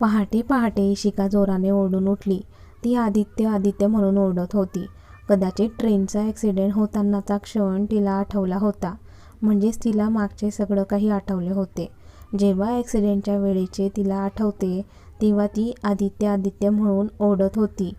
पहाटे पहाटे इशिका जोराने ओरडून उठली. ती आदित्य आदित्य म्हणून ओरडत होती. कदाचित ट्रेनचा ॲक्सिडेंट होतानाचा क्षण तिला आठवला होता. म्हणजेच तिला मागचे सगळं काही आठवले होते. जेव्हा ॲक्सिडेंटच्या वेळेचे तिला आठवते तेव्हा ती आदित्य आदित्य म्हणून ओरडत होती.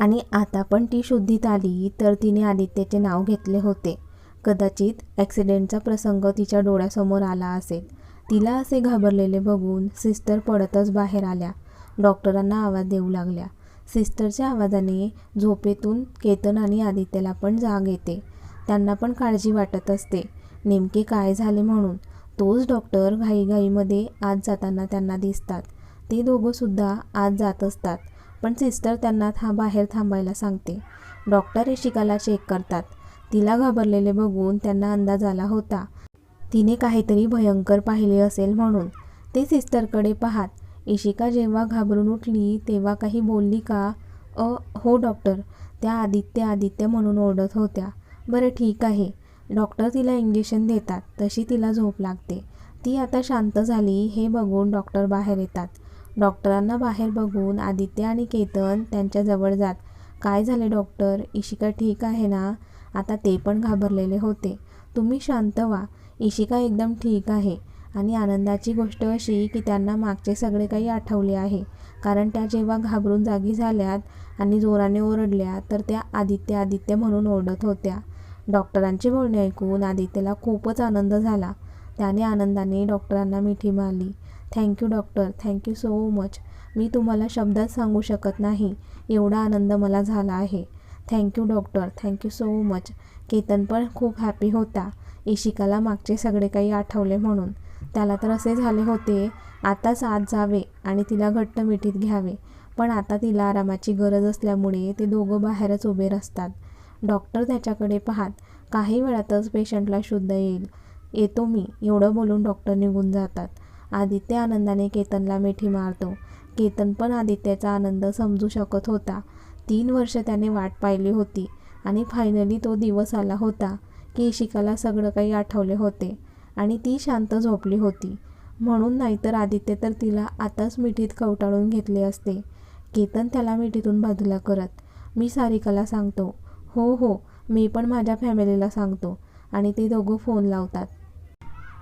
आणि आता पण ती शुद्धीत आली तर तिने आदित्यचे नाव घेतले होते. कदाचित ॲक्सिडेंटचा प्रसंग तिच्या डोळ्यासमोर आला असेल. तिला असे घाबरलेले बघून सिस्टर पडतच बाहेर आल्या. डॉक्टरांना आवाज देऊ लागल्या. सिस्टरच्या आवाजाने झोपेतून केतन आणि आदित्यला पण जाग येते. त्यांना पण काळजी वाटत असते. नेमके काय झाले म्हणून? तोच डॉक्टर घाईघाईमध्ये आत जाताना त्यांना दिसतात. ते दोघंसुद्धा आत जात असतात पण सिस्टर त्यांना था बाहेर थांबायला सांगते. डॉक्टर इशिकाला चेक करतात. तिला घाबरलेले बघून त्यांना अंदाज आला होता तिने काहीतरी भयंकर पाहिले असेल म्हणून. ते सिस्टरकडे पाहात. इशिका जेव्हा घाबरून उठली तेव्हा काही बोलली का? अ हो डॉक्टर. त्या आदित्य आदित्य म्हणून ओरडत होत्या. बरं ठीक आहे. डॉक्टर तिला इंजेक्शन देतात. तशी तिला झोप लागते. ती आता शांत झाली. हे बघून डॉक्टर बाहेर येतात. डॉक्टरांना बाहेर बघून आदित्य आणि केतन त्यांच्याजवळ जात. काय झाले डॉक्टर? इशिका ठीक आहे ना? आता ते पण घाबरलेले होते. तुम्ही शांत व्हा. इशिका एकदम ठीक आहे. आणि आनंदाची गोष्ट अशी की त्यांना मागचे सगळे काही आठवले आहे. कारण त्या जेव्हा घाबरून जागी झाल्यात आणि जोराने ओरडल्या तर त्या आदित्य आदित्य म्हणून ओरडत होत्या. डॉक्टरांचे बोलणे ऐकून आदित्यला खूपच आनंद झाला. त्याने आनंदाने डॉक्टरांना मिठी मारली. Thank you doctor. Thank you so much. मी तुम्हाला शब्दात सांगू शकत नाही. एवढा आनंद मला झाला आहे. Thank you doctor thank you so much Ketan पण खूप हॅपी होता. इशिकाला मागचे सगळे काही आठवले म्हणून. त्याला तर असे झाले होते आताच आत जावे आणि तिला घट्ट मिठीत घ्यावे. पण आता तिला आरामाची गरज असल्यामुळे ते दोघं बाहेरच उभे असतात डॉक्टर त्याच्याकडे पाहात काही वेळातच पेशंटला शुद्ध येईल. येतो मी. एवढं बोलून डॉक्टर निघून जातात. आदित्य आनंदाने केतनला मिठी मारतो. केतन पण आदित्याचा आनंद समजू शकत होता. तीन वर्ष त्याने वाट पाहिली होती आणि फायनली तो दिवस आला होता. की इशिकाला सगळं काही आठवले होते आणि ती शांत झोपली होती. म्हणून नाहीतर आदित्य तर तिला आताच मिठीत कवटाळून घेतले असते. केतन त्याला मिठीतून बाजूला करत मी सारिकाला सांगतो. हो हो मी पण माझ्या फॅमिलीला सांगतो. आणि ते दोघं फोन लावतात.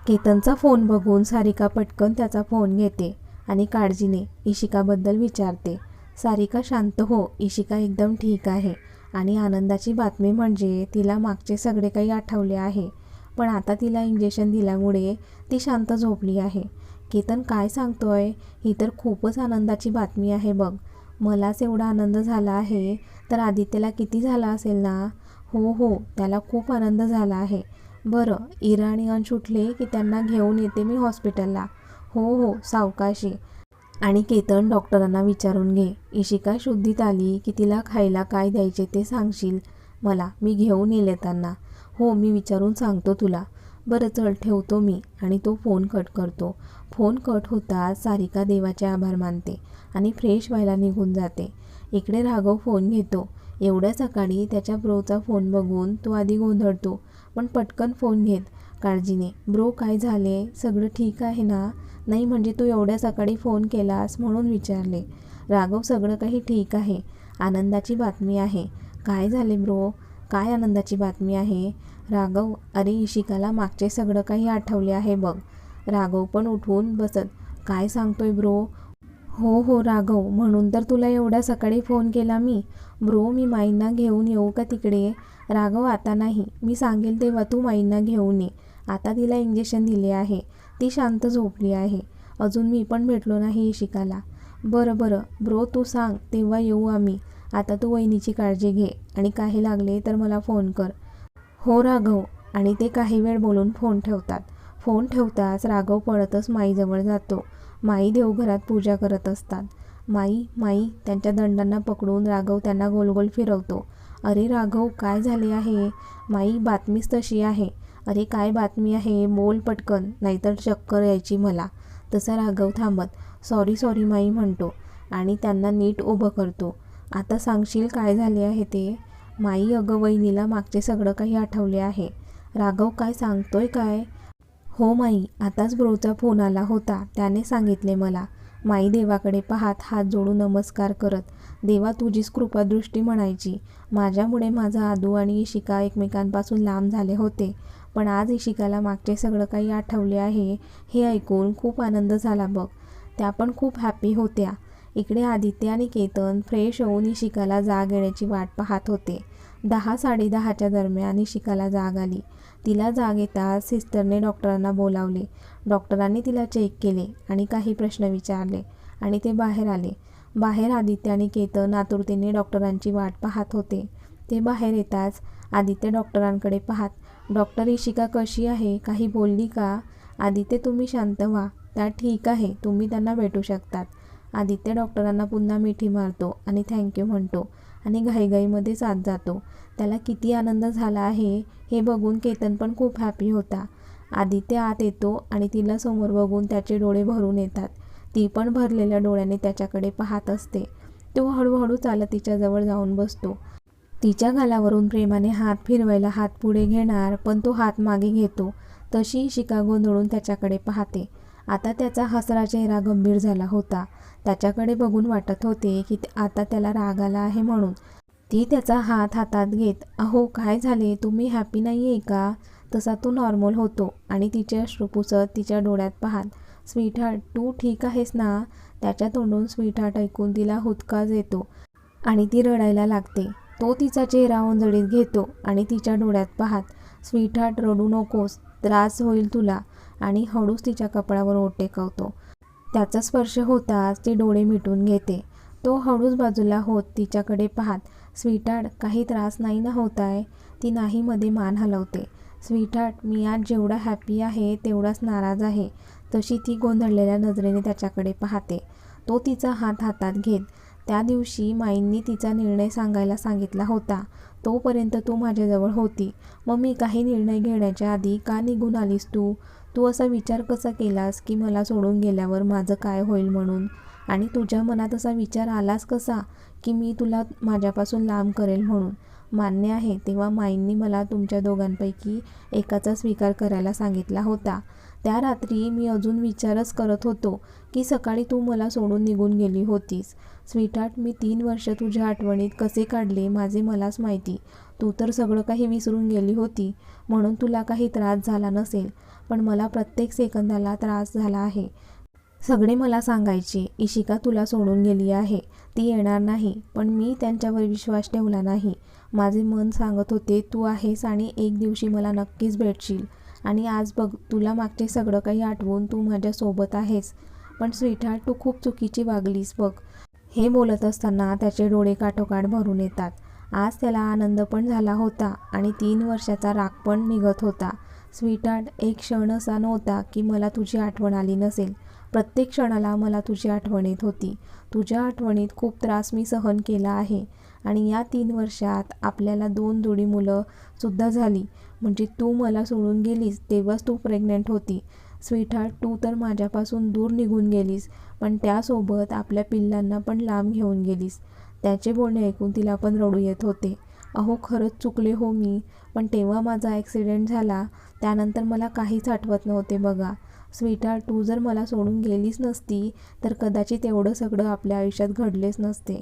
केतनचा फोन बघून सारिका पटकन त्याचा फोन घेते आणि काळजीने इशिकाबद्दल विचारते. सारिका शांत हो इशिका एकदम ठीक आहे. आणि आनंदाची बातमी म्हणजे तिला मागचे सगळे काही आठवले आहे. पण आता तिला इंजेक्शन दिल्यामुळे ती शांत झोपली आहे. केतन काय सांगतोय? ही तर खूपच आनंदाची बातमी आहे बघ. मलाच एवढा आनंद झाला आहे. तर आदित्यला किती झाला असेल ना? हो हो त्याला खूप आनंद झाला आहे. बरं इरा आणि अंश उठले की त्यांना घेऊन येते मी हॉस्पिटलला. हो हो सावकाशी. आणि केतन डॉक्टरांना विचारून घे. इशिका शुद्धीत आली की तिला खायला काय द्यायचे ते सांगशील? मला मी घेऊन येईल त्यांना हो मी विचारून सांगतो तुला. बरं चल ठेवतो मी. आणि तो फोन कट करतो. फोन कट होताच सारिका देवाचे आभार मानते आणि फ्रेश व्हायला निघून जाते. इकडे राघव फोन घेतो. एवढ्या सकाळी त्याच्या ब्रोचा फोन बघून तो आधी गोंधळतो पण पटकन फोन घेत काळजीने ब्रो काय झाले? सगळं ठीक आहे ना? नाही म्हणजे तू एवढ्या सकाळी फोन केलास म्हणून विचारले. राघव सगळं काही ठीक आहे. आनंदाची बातमी आहे. काय झाले ब्रो? काय आनंदाची बातमी आहे? राघव अरे इशिकाला मागचे सगळं काही आठवले आहे बघ. राघव पण उठवून बसत काय सांगतोय ब्रो? हो हो राघव म्हणून तर तुला एवढ्या सकाळी फोन केला मी. ब्रो मी माईंना घेऊन येऊ का तिकडे? राघव आता नाही. मी सांगेल तेव्हा तू माईंना घेऊन ये. आता तिला इंजेक्शन दिले आहे. ती शांत झोपली आहे. अजून मी पण भेटलो नाही शिकायला बरं बरं. ब्रो तू सांग. तेव्हा येऊ आम्ही. आता तू वहिनीची काळजी घे. आणि काही लागले तर मला फोन कर. हो राघव. आणि ते काही वेळ बोलून फोन ठेवतात. फोन ठेवताच राघव पळतच माईजवळ जातो. माई देवघरात पूजा करत असतात. माई माई त्यांच्या दंडांना पकडून राघव त्यांना गोलगोल फिरवतो. अरे राघव काय झाले आहे? माई बातमीच तशी आहे. अरे काय बातमी आहे? बोल पटकन नाहीतर चक्कर यायची मला. तसा राघव थांबत सॉरी सॉरी माई म्हणतो आणि त्यांना नीट उभं करतो. आता सांगशील काय झाले आहे ते? माई अगं वहिनीला मागचे सगळं काही आठवले आहे. राघव काय सांगतोय काय? हो माई आताच ब्रोचा फोन आला होता. त्याने सांगितले मला. माई देवाकडे पाहात हात जोडून नमस्कार करत देवा तुझीच कृपादृष्टी म्हणायची. माझ्यामुळे माझा आदू आणि इशिका एकमेकांपासून लांब झाले होते. पण आज इशिकाला मागचे सगळं काही आठवले आहे हे ऐकून खूप आनंद झाला बघ. त्या पण खूप हॅपी होत्या. इकडे आदित्य आणि केतन फ्रेश होऊन इशिकाला जाग येण्याची वाट पाहत होते. दहा साडेदहाच्या दरम्यान इशिकाला जाग आली. तिला जाग येताच सिस्टरने डॉक्टरांना बोलावले. डॉक्टरांनी तिला चेक केले आणि काही प्रश्न विचारले आणि ते बाहेर आले. बाहेर आदित्य आणि केतन आतुरतेने डॉक्टरांची वाट पाहत होते. ते बाहेर येताच आदित्य डॉक्टरांकडे पाहत डॉक्टर इशिका कशी आहे? काही बोलली का? आदित्य तुम्ही शांत व्हा. त्या ठीक आहे तुम्ही त्यांना भेटू शकतात. आदित्य डॉक्टरांना पुन्हा मिठी मारतो आणि थँक्यू म्हणतो आणि घाईघाईमध्येच आत जातो. त्याला किती आनंद झाला आहे हे बघून केतन पण खूप हॅपी होता. आदित्य आत येतो आणि तिला समोर बघून त्याचे डोळे भरून येतात. ती पण भरलेल्या डोळ्याने त्याच्याकडे पाहत असते. तो हळूहळू चालत तिच्याजवळ जाऊन बसतो. तिच्या गालावरून प्रेमाने हात फिरवायला हात पुढे घेणार पण तो हात मागे घेतो. तशी शिका गोंधळून त्याच्याकडे पाहते. आता त्याचा हसरा चेहरा गंभीर झाला होता. त्याच्याकडे बघून वाटत होते की ते- आता त्याला राग आला आहे म्हणून. ती त्याचा हात हातात घेत अहो काय झाले? तुम्ही हॅपी नाही आहे का? तसा तो नॉर्मल होतो आणि तिचे अश्रू पुसत तिच्या डोळ्यात पाहत स्वीटहार्ट तू ठीक आहेस ना? त्याच्या तोंडून स्वीटहार्ट ऐकून तिला हुदकाच येतो आणि ती रडायला लागते. तो तिचा चेहरा ओंजळीत घेतो आणि तिच्या डोळ्यात पाहत स्वीटहार्ट रडू नकोस त्रास होईल तुला आणि हळूच तिच्या कपडावर ओट टेकवतो त्याचा स्पर्श होताच ती डोळे मिटून घेते. तो हळूच बाजूला होत तिच्याकडे पाहत स्वीटार्ट काही त्रास नाही ना होत आहे ती नाही मध्ये मान हलवते. स्वीटार्ट मी आज जेवढा हॅपी आहे तेवढाच नाराज आहे तशी ती गोंधळलेल्या नजरेने त्याच्याकडे पाहते. तो तिचा हात हातात घेत त्या दिवशी माईंनी तिचा निर्णय सांगायला सांगितला होता. तोपर्यंत तू माझ्याजवळ होती. मग मी काही निर्णय घेण्याच्या आधी का निघून आलीस तू? तू असा विचार कसा केलास की मला सोडून गेल्यावर माझं काय होईल म्हणून? आणि तुझ्या मनात असा विचार आलास कसा की मी तुला माझ्यापासून लांब करेल म्हणून? मान्य आहे तेव्हा माईंनी मला तुमच्या दोघांपैकी एकाचा स्वीकार करायला सांगितला होता. त्या रात्री मी अजून विचारच करत होतो की सकाळी तू मला सोडून निघून गेली होतीस. स्वीटार्ट मी तीन वर्ष तुझ्या आठवणीत कसे काढले माझे मलाच माहिती. तू तर सगळं काही विसरून गेली होती म्हणून तुला काही त्रास झाला नसेल पण मला प्रत्येक सेकंदाला त्रास झाला आहे. सगळे मला सांगायचे इशिका तुला सोडून गेली आहे ती येणार नाही पण मी त्यांच्यावर विश्वास ठेवला नाही. माझे मन सांगत होते तू आहेस आणि एक दिवशी मला नक्कीच भेटशील. आणि आज बघ तुला मागचे सगळं काही आठवून तू माझ्यासोबत आहेस. पण स्वीटहार्ट तू खूप चुकीची वागलीस बघ. हे बोलत असताना त्याचे डोळे काठोकाठ भरून येतात. आज त्याला आनंद पण झाला होता आणि तीन वर्षाचा राग पण निघत होता. स्वीटार्ट एक क्षण असा नव्हता की मला तुझी आठवण आली नसेल. प्रत्येक क्षणाला मला तुझी आठवण येत होती. तुझ्या आठवणीत खूप त्रास मी सहन केला आहे. आणि या तीन वर्षात आपल्याला दोन जोडी मुलं सुद्धा झाली. म्हणजे तू मला सोडून गेलीस तेव्हाच तू प्रेग्नंट होती. स्वीटहार्ट तू तर माझ्यापासून दूर निघून गेलीस पण त्यासोबत आपल्या पिल्लांना पण लांब घेऊन गेलीस. त्याचे बोलणे ऐकून तिला पण रडू येत होते. अहो खरंच चुकले हो मी पण तेव्हा माझा ॲक्सिडेंट झाला त्यानंतर मला काहीच आठवत नव्हते बघा. स्वीटार तू जर मला सोडून गेलीच नसती तर कदाचित एवढं सगळं आपल्या आयुष्यात घडलेच नसते.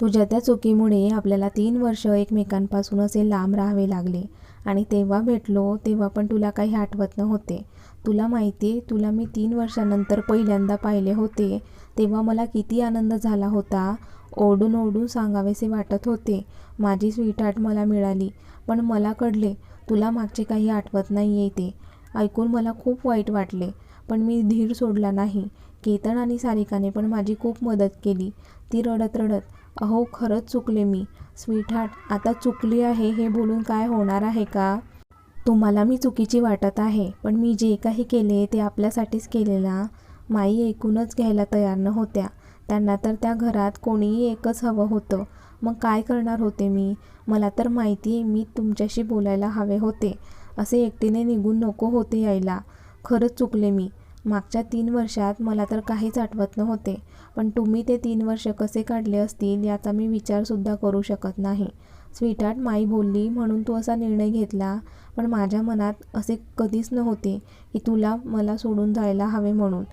तुझ्या त्या चुकीमुळे आपल्याला तीन वर्ष एकमेकांपासून असे लांब राहावे लागले. आणि तेव्हा भेटलो तेव्हा पण तुला काही आठवत नव्हते. तुला माहिती आहे तुला मी तीन वर्षानंतर पहिल्यांदा पाहिले होते. तेव्हा मला किती आनंद झाला होता. ओढून ओढून सांगावेसे वाटत होते. माझी स्वीटहार्ट मला मिळाली. पण मला कळले तुला मागचे काही आठवत नाही आहे ते. ऐकून मला खूप वाईट वाटले. पण मी धीर सोडला नाही. केतन आणि सारिकाने पण माझी खूप मदत केली. ती रडत रडत अहो खरंच चुकले मी. स्वीटहार्ट आता चुकली आहे हे बोलून काय होणार आहे का? तुम्हाला मी चुकीची वाटत आहे पण मी जे काही केले ते आपल्यासाठीच केलेला. माई ऐकूनच घ्यायला तयार नव्हत्या. त्यांना तर त्या घरात कोणीही एकच हवं होतं. मग काय करणार होते मी? मला तर माहिती आहे मी तुमच्याशी बोलायला हवे होते. असे एकटीने निघून नको होते यायला. खरंच चुकले मी. मागच्या तीन वर्षात मला तर काहीच आठवत नव्हते पण तुम्ही ते तीन वर्ष कसे काढले असतील याचा मी विचारसुद्धा करू शकत नाही. स्वीटार्ट माई बोलली म्हणून तू असा निर्णय घेतला पण माझ्या मनात असे कधीच नव्हते की तुला मला सोडून जायला हवे म्हणून.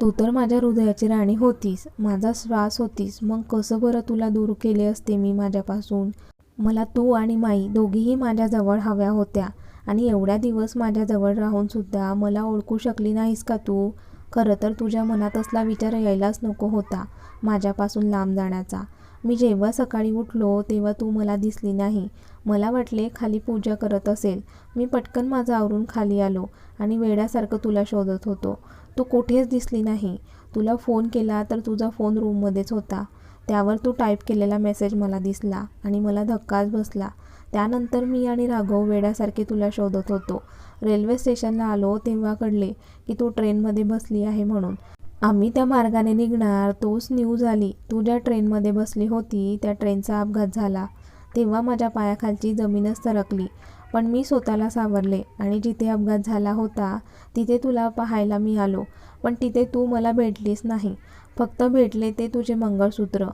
तू तर माझ्या हृदयाची राणी होतीस माझा श्वास होतीस मग कसं बरं तुला दूर केले असते मी माझ्यापासून? मला तू आणि माई दोघीही माझ्याजवळ हव्या होत्या. आणि एवढ्या दिवस माझ्याजवळ राहूनसुद्धा मला ओळखू शकली नाहीस का तू? खरं तर तुझ्या मनात असला विचार यायलाच नको होता माझ्यापासून लांब जाण्याचा. मी जेव्हा सकाळी उठलो तेव्हा तू मला दिसली नाही. मला वाटले खाली पूजा करत असेल. मी पटकन माझं आवरून खाली आलो आणि वेड्यासारखं तुला शोधत होतो. तू कुठेच दिसली नाही. तुला फोन केला तर तुझा फोन रूममध्येच होता. त्यावर तू टाईप केलेला मेसेज मला दिसला आणि मला धक्काच बसला. त्यानंतर मी आणि राघव वेड्यासारखे तुला शोधत होतो. रेल्वे स्टेशनला आलो तेव्हा कळले की तू ट्रेनमध्ये बसली आहे म्हणून. आम्ही त्या मार्गाने निघणार तोच न्यूज आली. तू ज्या ट्रेनमध्ये बसली होती त्या ट्रेनचा अपघात झाला. तेव्हा माझ्या पायाखालची जमीनच सरकली. पण मी स्वतःला सावरले आणि जिथे अपघात झाला होता तिथे तुला पाहायला मी आलो पण तिथे तू मला भेटलीस नाही. फक्त भेटले ते तुझे मंगळसूत्र.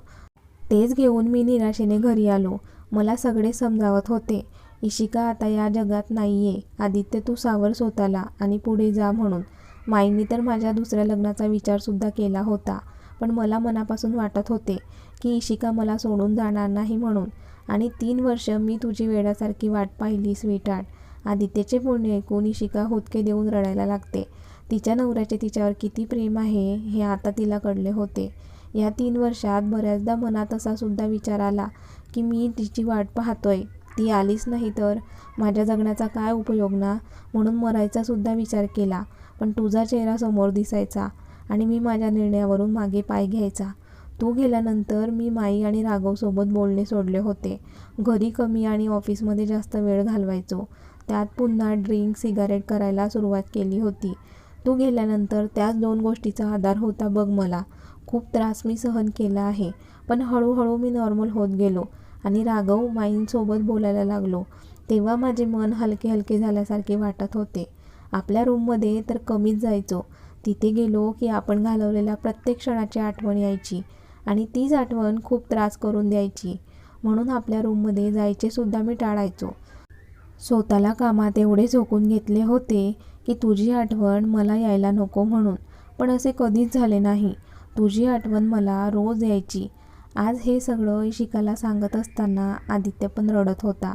तेच घेऊन मी निराशेने घरी आलो. मला सगळे समजावत होते. इशिका आता या जगात नाही आहे आदित्य तू सावर स्वतःला आणि पुढे जा म्हणून. माईंनी तर माझ्या दुसऱ्या लग्नाचा विचारसुद्धा केला होता पण मला मनापासून वाटत होते की इशिका मला सोडून जाणार नाही म्हणून. आणि तीन वर्ष मी तुझी वेळासारखी वाट पाहिली स्वीटार्ट आदित्यचे बोलणे ऐकून इशिका हुदके देऊन रडायला लागते. तिच्या नवऱ्याचे तिच्यावर किती प्रेम आहे हे आता तिला कळले होते. या तीन वर्षात बऱ्याचदा मनात असा सुद्धा विचार आला की मी तिची वाट पाहतोय. ती आलीच नाही तर माझ्या जगण्याचा काय उपयोग ना? म्हणून मरायचा सुद्धा विचार केला. पण तुझा चेहरा समोर दिसायचा आणि मी माझ्या निर्णयावरून मागे पाय घ्यायचा. तू गेल्यानंतर मी माई आणि राघवसोबत बोलणे सोडले होते. घरी कमी आणि ऑफिसमध्ये जास्त वेळ घालवायचो. त्यात पुन्हा ड्रिंक सिगारेट करायला सुरुवात केली होती. तू गेल्यानंतर त्याच दोन गोष्टीचा आधार होता बघ मला. खूप त्रास मी सहन केला आहे. पण हळूहळू मी नॉर्मल होत गेलो. आणि राघव माईंसोबत बोलायला लागलो. तेव्हा माझे मन हलके हलके झाल्यासारखे वाटत होते. आपल्या रूममध्ये तर कमीच जायचो. तिथे गेलो की आपण घालवलेल्या प्रत्येक क्षणाची आठवण यायची आणि तीच आठवण खूप त्रास करून द्यायची. म्हणून आपल्या रूममध्ये जायचे सुद्धा मी टाळायचो. स्वतःला कामात एवढे झोकून घेतले होते की तुझी आठवण मला यायला नको म्हणून. पण असे कधीच झाले नाही. तुझी आठवण मला रोज यायची. आज हे सगळं इशिकाला सांगत असताना आदित्य पण रडत होता.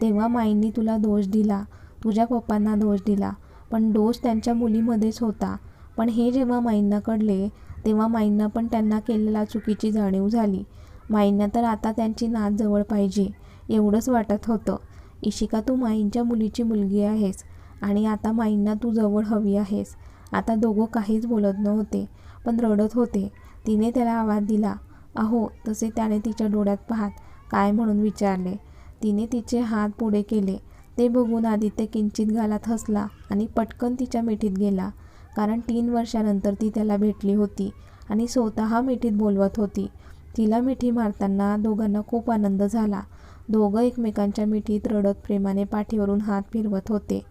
तेव्हा माईंनी तुला दोष दिला. तुझ्या पप्पांना दोष दिला. पण दोष त्यांच्या मुलीमध्येच होता. पण हे जेव्हा माईंना कळले तेव्हा माईंना पण त्यांना केलेल्या चुकीची जाणीव झाली. माईंना तर आता त्यांची नात जवळ पाहिजे एवढंच वाटत होतं. इशिका तू माईंच्या मुलीची मुलगी आहेस आणि आता माईंना तू जवळ हवी आहेस. आता दोघं काहीच बोलत नव्हते पण रडत होते. तिने त्याला आवाज दिला. अहो तसे त्याने तिच्या डोळ्यात पाहत काय म्हणून विचारले. तिने तिचे हात पुढे केले. ते बघून आदित्य किंचित घालात हसला आणि पटकन तिच्या मिठीत गेला. कारण तीन वर्षानंतर ती त्याला भेटली होती आणि स्वतः मिठीत बोलवत होती. तिला मिठी मारताना दोघांना खूप आनंद झाला. दोघं एकमेकांच्या मिठीत रडत प्रेमाने पाठीवरून हात फिरवत होते.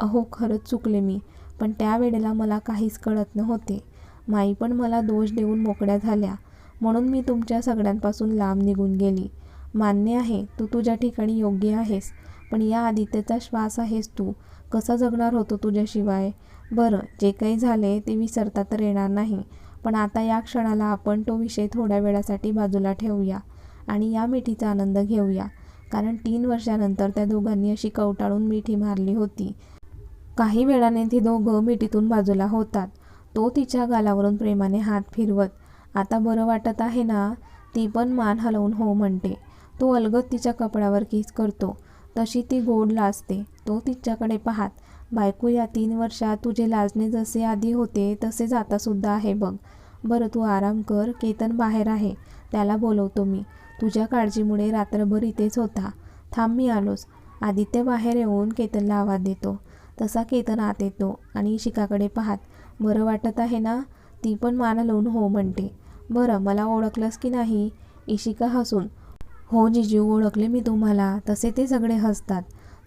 अहो खरंच चुकले मी पण त्यावेळेला मला काहीच कळत नव्हते. माई पण मला दोष देऊन मोकळ्या झाल्या. म्हणून मी तुमच्या सगळ्यांपासून लांब निघून गेली. मान्य आहे तू तुझ्या ठिकाणी योग्य आहेस पण या आदित्यचा श्वास आहेस तू. कसा जगणार होतो तुझ्याशिवाय? बरं जे काही झाले ते विसरता तर येणार नाही पण आता या क्षणाला आपण तो विषय थोड्या वेळासाठी बाजूला ठेवूया आणि या मिठीचा आनंद घेऊया. कारण तीन वर्षानंतर त्या दोघांनी अशी कवटाळून मिठी मारली होती. काही वेळाने ती दोघं मिठीतून बाजूला होतात. तो तिच्या गालावरून प्रेमाने हात फिरवत आता बरं वाटत आहे ना? ती पण मान हलवून हो म्हणते. तो अलगद तिच्या कपड्यावर किस करतो. तशी ती गोड लाजते. तो तिच्याकडे पाहात. बायको या तीन वर्षात तुझे लाजणे जसे आधी होते तसेच जातासुद्धा आहे बघ. बरं तू आराम कर. केतन बाहेर आहे. त्याला बोलवतो मी. तुझ्या काळजीमुळे रात्रभर इथेच होता. थांब मी आलोच. आदित्य बाहेर येऊन केतनला आवाज देतो. तसा केतन आत येतो आणि शिकाकडे पाहात. बरं वाटत आहे ना? ती पण मान लावून हो म्हणते. बरं मला ओळखलंस की नाही? इशिका हसून. हो जिजू ओळखले मी तुम्हाला. तसे ते सगळे हसतात.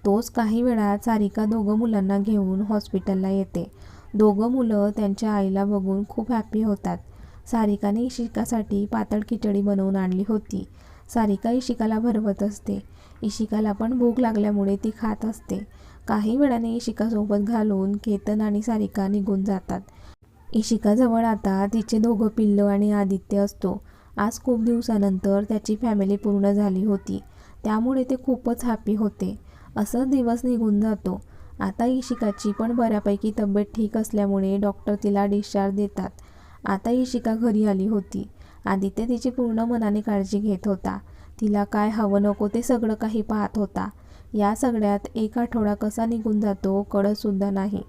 तोच काही वेळात सारिका दोघं मुलांना घेऊन हॉस्पिटलला येते. दोघं मुलं त्यांच्या आईला बघून खूप हॅपी होतात. सारिकाने इशिकासाठी पातळ खिचडी बनवून आणली होती. सारिका इशिकाला भरवत असते. इशिकाला पण भूक लागल्यामुळे ती खात असते. काही वेळाने इशिकासोबत घालून केतन आणि सारिका निघून जातात. इशिकाजवळ आता तिचे दोघं पिल्लं आणि आदित्य असतो. आज खूप दिवसानंतर त्याची फॅमिली पूर्ण झाली होती. त्यामुळे ते खूपच हॅपी होते. असं दिवस निघून जातो. आता इशिकाची पण बऱ्यापैकी तब्येत ठीक असल्यामुळे डॉक्टर तिला डिस्चार्ज देतात. आता इशिका घरी आली होती. आदित्य तिची पूर्ण मनाने काळजी घेत होता. तिला काय हवं नको ते सगळं काही पाहत होता. या सगळ्यात एक आठवडा कसा निघून जातो कळतसुद्धा नाही.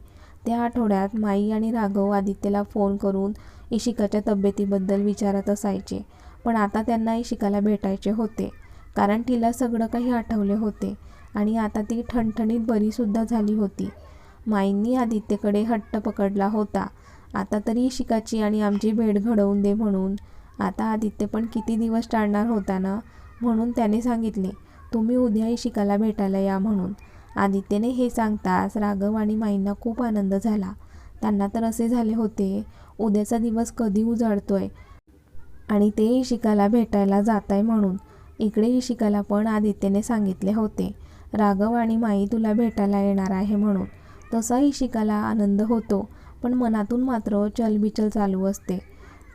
त्या आठवड्यात माई आणि राघव आदित्यला फोन करून इशिकाच्या तब्येतीबद्दल विचारत असायचे पण आता त्यांना इशिकाला भेटायचे होते कारण तिला सगळं काही आठवले होते आणि आता ती ठणठणीत बरीसुद्धा झाली होती. माईंनी आदित्यकडे हट्ट पकडला होता आता तरी इशिकाची आणि आमची भेट घडवून दे म्हणून. आता आदित्य पण किती दिवस टाळणार होता ना म्हणून त्याने सांगितले तुम्ही उद्या इशिकाला भेटायला या म्हणून. आदित्यने हे सांगताच राघव आणि माईंना खूप आनंद झाला. त्यांना तर असे झाले होते उद्याचा दिवस कधी उजाडतोय? आणि ते इशिकाला भेटायला जात आहे म्हणून. इकडे इशिकाला पण आदित्यने सांगितले होते राघव आणि माई तुला भेटायला येणार आहे म्हणून. तसा इशिकाला आनंद होतो पण मनातून मात्र चलबिचल चालू असते.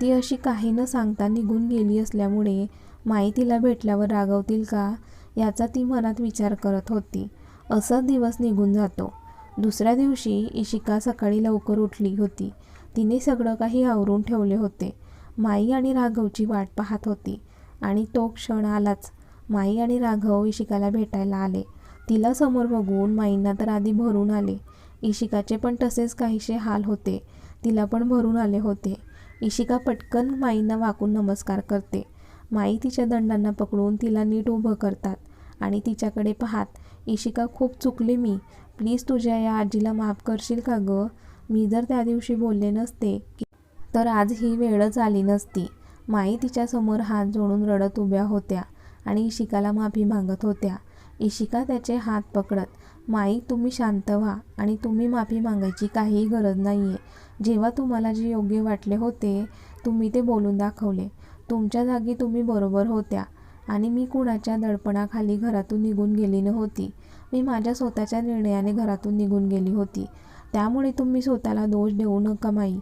ती अशी काही न सांगता निघून गेली असल्यामुळे माई तिला भेटल्यावर रागवतील का याचा ती मनात विचार करत होती. असा दिवस निघून जातो. दुसऱ्या दिवशी इशिका सकाळी लवकर उठली होती. तिने सगळं काही आवरून ठेवले होते. माई आणि राघवची वाट पाहत होती आणि तो क्षण आलाच. माई आणि राघव इशिकाला भेटायला आले. तिला समोर बघून माईंना तर आधी भरून आले. इशिकाचे पण तसेच काहीसे हाल होते. तिला पण भरून आले होते. इशिका पटकन माईंना वाकून नमस्कार करते. माई तिच्या दंडांना पकडून तिला नीट उभं करतात आणि तिच्याकडे पाहात इशिका खूप चुकले मी. प्लीज तुझ्या या आजीला माफ करशील का गं? मी जर त्या दिवशी बोलले नसते तर आज ही वेळच आली नसती. माई तिच्यासमोर हात जोडून रडत उभ्या होत्या आणि इशिकाला माफी मागत होत्या. इशिका त्याचे हात पकडत माई तुम्ही शांत व्हा आणि तुम्ही माफी मागायची काहीही गरज नाही आहे जेव्हा तुम्हाला जे योग्य वाटले होते तुम्ही ते बोलून दाखवले. तुमच्या जागी तुम्ही बरोबर होत्या. आणि मी कुणाच्या दडपणाखाली घरातून निघून गेली नव्हती. मी माझ्या स्वतःच्या निर्णयाने घरातून निघून गेली होती. त्यामुळे तुम्ही स्वतःला दोष देऊ नका माई.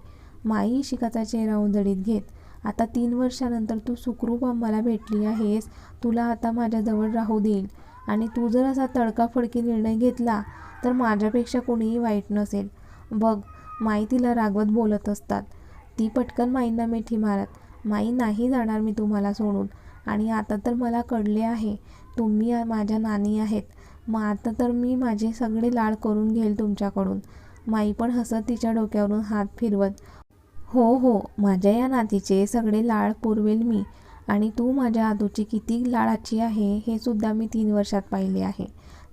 माई इशिकाचा चेहरा उजळीत घेत आता तीन वर्षानंतर तू सुखरूप आम्हाला भेटली आहेस तुला आता माझ्याजवळ राहू देईल. आणि तू जर असा तडकाफडकी निर्णय घेतला तर माझ्यापेक्षा कोणीही वाईट नसेल. बघ माई तिला रागवत बोलत असतात. ती पटकन माईंना मिठी मारत माई नाही जाणार मी तुम्हाला सोडून. आणि आता तर मला कळले आहे तुम्ही माझ्या नानी आहेत. मग आता तर मी माझे सगळे लाड करून घेईल तुमच्याकडून. माई पण हसत तिच्या डोक्यावरून हात फिरवत हो हो माझ्या या नातीचे सगळे लाड पुरवेल मी. आणि तू माझ्या आदूची किती लाडाची आहे हे सुद्धा मी तीन वर्षात पाहिले आहे.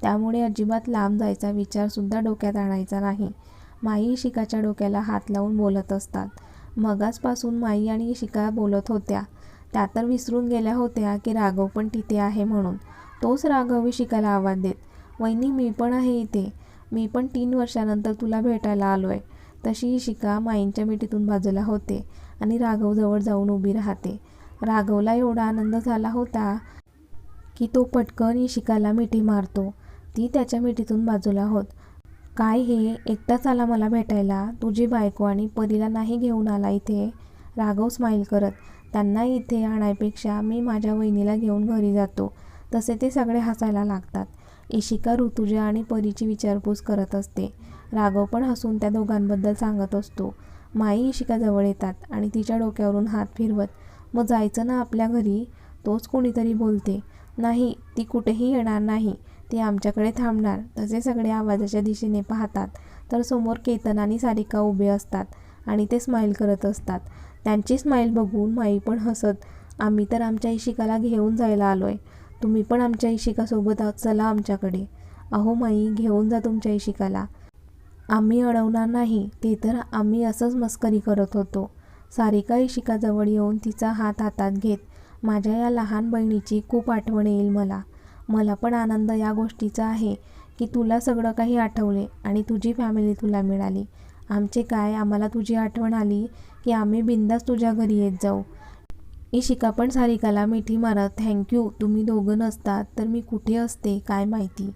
त्यामुळे अजिबात लांब जायचा विचारसुद्धा डोक्यात आणायचा नाही. माई शिकाच्या डोक्याला हात लावून बोलत असतात. मगाचपासून माई आणि शिका बोलत होत्या. त्या तर विसरून गेल्या होत्या की राघव पण तिथे आहे म्हणून. तोच राघव शिकाला आवाज देत वहिनी मी पण आहे इथे. मी पण तीन वर्षानंतर तुला भेटायला आलो आहे तशी शिका माईंच्या मिठीतून बाजूला होते आणि राघवजवळ जाऊन उभी राहते. राघवला एवढा आनंद झाला होता की तो पटकन इशिकाला मिठी मारतो. ती त्याच्या मिठीतून बाजूला होत काय हे? एकटाच आला मला भेटायला. तुझी बायको आणि परीला नाही घेऊन आला इथे? राघव स्माईल करत त्यांना इथे आणायपेक्षा मी माझ्या वहिनीला घेऊन घरी जातो. तसे ते सगळे हसायला लागतात. इशिका ऋतुजा आणि परीची विचारपूस करत असते. राघव पण हसून त्या दोघांबद्दल सांगत असतो. माई इशिकाजवळ येतात आणि तिच्या डोक्यावरून हात फिरवत मग जायचं ना आपल्या घरी तोच कोणीतरी बोलते. नाही ती कुठेही येणार नाही. ती आमच्याकडे थांबणार तसे सगळे आवाजाच्या दिशेने पाहतात. तर समोर केतन आणि सारिका उभे असतात आणि ते स्माईल करत असतात. त्यांची स्माईल बघून माई पण हसत आम्ही तर आमच्या इशिकाला घेऊन जायला आलो आहे तुम्ही पण आमच्या इशिकासोबत आहात चला आमच्याकडे. अहो माई घेऊन जा तुमच्या इशिकाला. आम्ही अडवणार नाही ते तर आम्ही असंच मस्करी करत होतो. सारिका इशिकाजवळ येऊन तिचा हात हातात घेत माझ्या या लहान बहिणीची खूप आठवण येईल मला. मला पण आनंद या गोष्टीचा आहे की तुला सगळं काही आठवले आणि तुझी फॅमिली तुला मिळाली. आमचे काय आम्हाला तुझी आठवण आली की आम्ही बिंदास तुझ्या घरी येत जाऊ. इशिका पण सारिकाला मिठी मारत थँक्यू तुम्ही दोघं नसतात तर मी कुठे असते काय माहिती?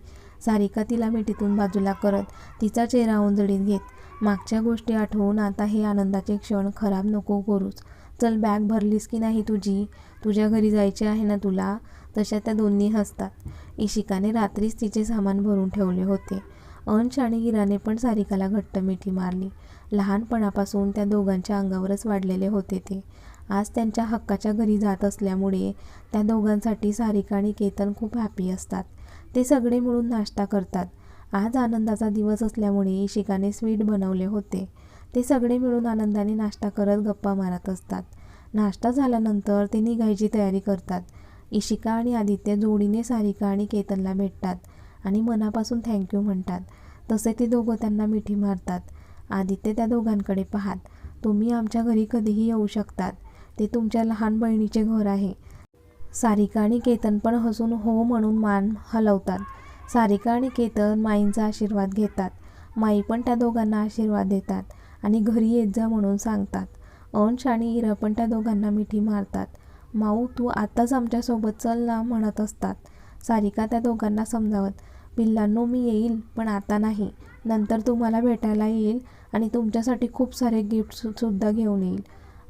सारिका तिला मिठीतून बाजूला करत तिचा चेहरा उंजळीत घेत मागच्या गोष्टी आठवून आता हे आनंदाचे क्षण खराब नको करूच. चल बॅग भरलीस की नाही तुझी? तुझ्या घरी जायचे आहे ना तुला? तशा त्या दोन्ही हसतात. इशिकाने रात्रीच तिचे सामान भरून ठेवले होते. अंश आणि हिराने पण सारिकाला घट्ट मिठी मारली. लहानपणापासून त्या दोघांच्या अंगावरच वाढलेले होते ते. आज त्यांच्या हक्काच्या घरी जात असल्यामुळे त्या दोघांसाठी सारिका आणि केतन खूप हॅपी असतात. ते सगळे मिळून नाश्ता करतात. आज आनंदाचा दिवस असल्यामुळे इशिकाने स्वीट बनवले होते. ते सगळे मिळून आनंदाने नाश्ता करत गप्पा मारत असतात. नाश्ता झाल्यानंतर ते निघायची तयारी करतात. इशिका आणि आदित्य जोडीने सारिका आणि केतनला भेटतात. आणि मनापासून थँक्यू म्हणतात. तसे ते दोघं त्यांना मिठी मारतात. आदित्य त्या दोघांकडे पाहात तुम्ही आमच्या घरी कधीही येऊ शकतात. ते तुमच्या लहान बहिणीचे घर आहे. सारिका आणि केतन पण हसून हो म्हणून मान हलवतात. सारिका आणि केतन माईंचा आशीर्वाद घेतात. माई पण त्या दोघांना आशीर्वाद देतात आणि घरी येत जा म्हणून सांगतात. अंश आणि इरा पण त्या दोघांना मिठी मारतात. माऊ तू आत्ताच आमच्यासोबत चल ना म्हणत असतात. सारिका त्या दोघांना समजावत पिल्लांनो मी येईल पण आता नाही. नंतर तुम्हाला भेटायला येईल आणि तुमच्यासाठी खूप सारे गिफ्ट्ससुद्धा घेऊन येईल.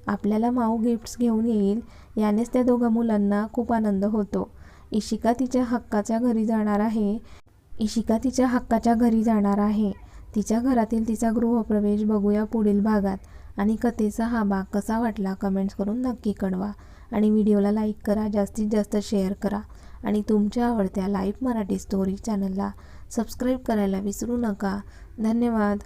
आपल्याला माऊ गिफ्ट्स घेऊन येईल यानेच त्या दोघा मुलांना खूप आनंद होतो. इशिका तिच्या हक्काच्या घरी जाणार आहे. इशिका तिच्या हक्काच्या घरी जाणार आहे. तिच्या घरातील तिचा गृहप्रवेश बघूया पुढील भागात. आणि कथेचा हा भाग कसा वाटला कमेंट्स करून नक्की कळवा. आणि व्हिडिओला लाईक करा जास्तीत जास्त शेअर करा. आणि तुमच्या आवडत्या लाईव्ह मराठी स्टोरी चॅनलला सबस्क्राईब करायला विसरू नका. धन्यवाद.